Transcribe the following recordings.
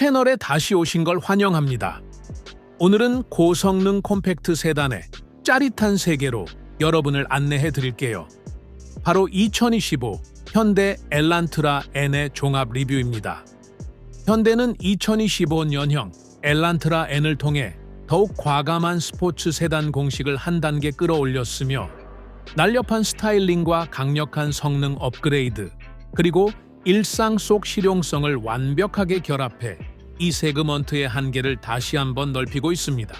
채널에 다시 오신 걸 환영합니다. 오늘은 고성능 콤팩트 세단의 짜릿한 세계로 여러분을 안내해 드릴게요. 바로 2025 현대 엘란트라 N의 종합 리뷰입니다. 현대는 2025년형 엘란트라 N을 통해 더욱 과감한 스포츠 세단 공식을 한 단계 끌어올렸으며 날렵한 스타일링과 강력한 성능 업그레이드, 그리고 일상 속 실용성을 완벽하게 결합해 이 세그먼트의 한계를 다시 한번 넓히고 있습니다.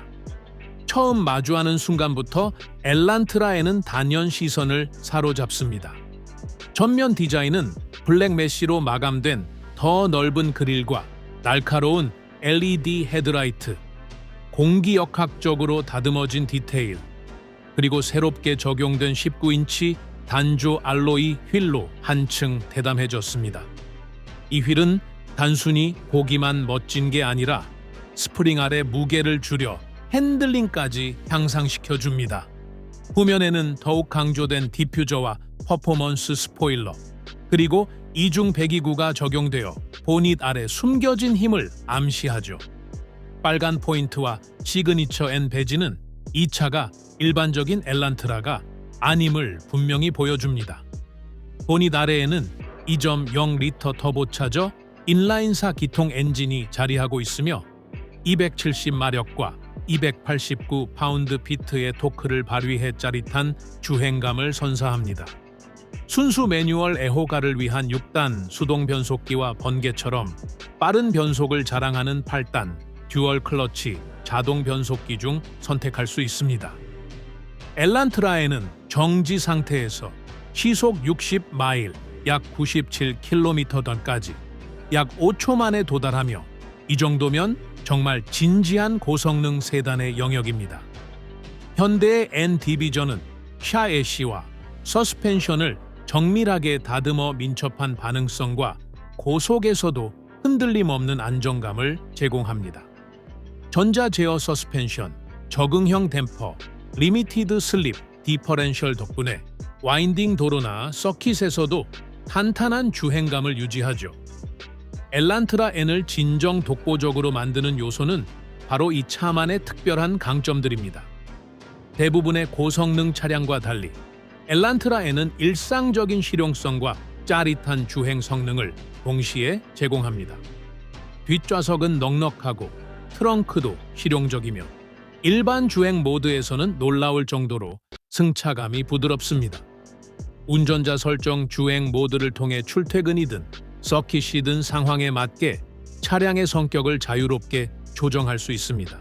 처음 마주하는 순간부터 엘란트라에는 단연 시선을 사로잡습니다. 전면 디자인은 블랙 메쉬로 마감된 더 넓은 그릴과 날카로운 LED 헤드라이트, 공기역학적으로 다듬어진 디테일, 그리고 새롭게 적용된 19인치 단조 알로이 휠로 한층 대담해졌습니다. 이 휠은 단순히 보기만 멋진 게 아니라 스프링 아래 무게를 줄여 핸들링까지 향상시켜 줍니다. 후면에는 더욱 강조된 디퓨저와 퍼포먼스 스포일러, 그리고 이중 배기구가 적용되어 보닛 아래 숨겨진 힘을 암시하죠. 빨간 포인트와 시그니처 N 배지는 이 차가 일반적인 엘란트라가 아님을 분명히 보여줍니다. 보닛 아래에는 2.0 리터 터보차저 인라인사 기통 엔진이 자리하고 있으며 270마력과 289 파운드 피트의 토크를 발휘해 짜릿한 주행감을 선사합니다. 순수 매뉴얼 애호가를 위한 6단 수동 변속기와 번개처럼 빠른 변속을 자랑하는 8단 듀얼 클러치 자동 변속기 중 선택할 수 있습니다. 엘란트라에는 정지 상태에서 시속 60마일 약 97km/던까지 약 5초 만에 도달하며 이 정도면 정말 진지한 고성능 세단의 영역입니다. 현대의 N 디비전은 샤에시와 서스펜션을 정밀하게 다듬어 민첩한 반응성과 고속에서도 흔들림 없는 안정감을 제공합니다. 전자 제어 서스펜션, 적응형 댐퍼, 리미티드 슬립, 디퍼렌셜 덕분에 와인딩 도로나 서킷에서도 탄탄한 주행감을 유지하죠. 엘란트라 N을 진정 독보적으로 만드는 요소는 바로 이 차만의 특별한 강점들입니다. 대부분의 고성능 차량과 달리 엘란트라 N은 일상적인 실용성과 짜릿한 주행 성능을 동시에 제공합니다. 뒷좌석은 넉넉하고 트렁크도 실용적이며 일반 주행 모드에서는 놀라울 정도로 승차감이 부드럽습니다. 운전자 설정 주행 모드를 통해 출퇴근이든 서킷이 든 상황에 맞게 차량의 성격을 자유롭게 조정할 수 있습니다.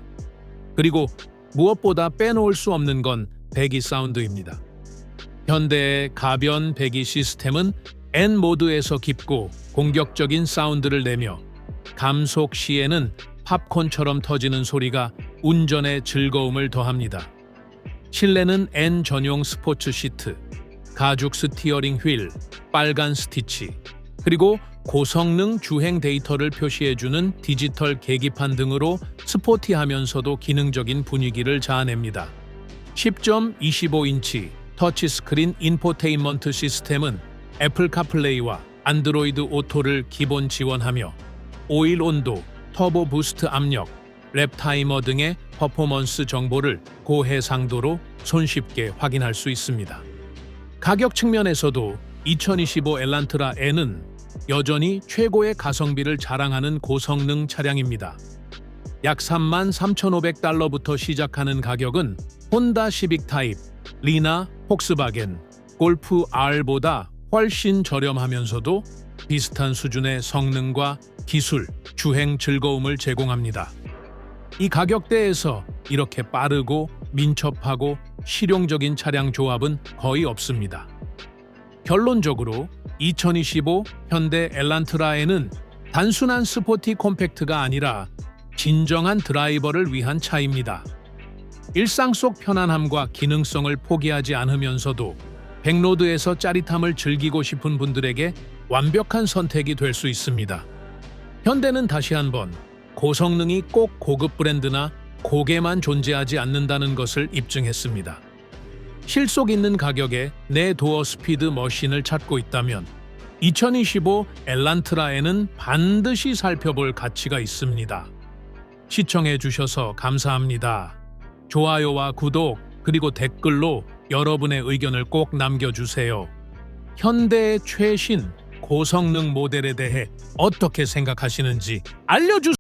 그리고 무엇보다 빼놓을 수 없는 건 배기 사운드입니다. 현대의 가변 배기 시스템은 N 모드에서 깊고 공격적인 사운드를 내며 감속 시에는 팝콘처럼 터지는 소리가 운전의 즐거움을 더합니다. 실내는 N 전용 스포츠 시트, 가죽 스티어링 휠, 빨간 스티치, 그리고 고성능 주행 데이터를 표시해주는 디지털 계기판 등으로 스포티하면서도 기능적인 분위기를 자아냅니다. 10.25인치 터치스크린 인포테인먼트 시스템은 애플 카플레이와 안드로이드 오토를 기본 지원하며 오일 온도, 터보 부스트 압력, 랩 타이머 등의 퍼포먼스 정보를 고해상도로 손쉽게 확인할 수 있습니다. 가격 측면에서도 2025 엘란트라 N은 여전히 최고의 가성비를 자랑하는 고성능 차량입니다. 약 3만 3,500달러부터 시작하는 가격은 혼다 시빅 타입, 리나, 폭스바겐, 골프 R보다 훨씬 저렴하면서도 비슷한 수준의 성능과 기술, 주행 즐거움을 제공합니다. 이 가격대에서 이렇게 빠르고 민첩하고 실용적인 차량 조합은 거의 없습니다. 결론적으로 2025 현대 엘란트라에는 단순한 스포티 콤팩트가 아니라 진정한 드라이버를 위한 차입니다. 일상 속 편안함과 기능성을 포기하지 않으면서도 백로드에서 짜릿함을 즐기고 싶은 분들에게 완벽한 선택이 될 수 있습니다. 현대는 다시 한번 고성능이 꼭 고급 브랜드나 고개만 존재하지 않는다는 것을 입증했습니다. 실속 있는 가격에 내 도어 스피드 머신을 찾고 있다면 2025 엘란트라에는 반드시 살펴볼 가치가 있습니다. 시청해 주셔서 감사합니다. 좋아요와 구독 그리고 댓글로 여러분의 의견을 꼭 남겨주세요. 현대의 최신 고성능 모델에 대해 어떻게 생각하시는지 알려주세요.